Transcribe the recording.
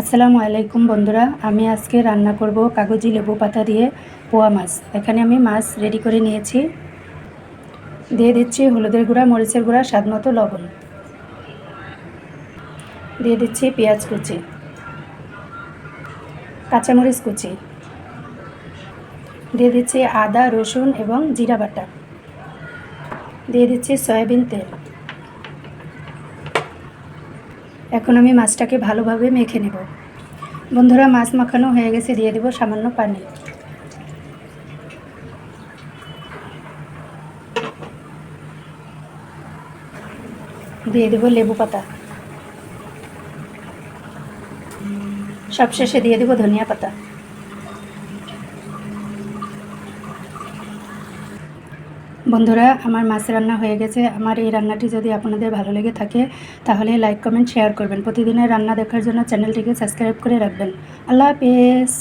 আসসালামু আলাইকুম বন্ধুরা, আমি আজকে রান্না করব কাগজি লেবু পাতা দিয়ে পোয়া মাছ। এখানে আমি মাছ রেডি করে নিয়েছি। দিয়ে দিচ্ছি হলুদের গুঁড়া, মরিচের গুঁড়া, স্বাদ মতো লবণ। দিয়ে দিচ্ছি পেঁয়াজ কুচি, কাঁচামরিচ কুচি। দিয়ে দিচ্ছি আদা, রসুন এবং জিরা বাটা। দিয়ে দিচ্ছি সয়াবিন তেল। এখন আমি মাছটাকে ভালোভাবে মেখে নেব। বন্ধুরা, মাছ মাখানো হয়ে গেছে, দিয়ে দেব সামান্য পানি। দিয়ে দেব লেবু পাতা। সবশেষে দিয়ে দেব ধনিয়া পাতা। বন্ধুরা, আমার মাছ রান্না হয়ে গেছে। আমার এই রান্নাটি যদি আপনাদের ভালো লেগে থাকে, তাহলে লাইক কমেন্ট শেয়ার করবেন। প্রতিদিনের রান্না দেখার জন্য চ্যানেলটিকে সাবস্ক্রাইব করে রাখবেন। আল্লাহ হাফেজ।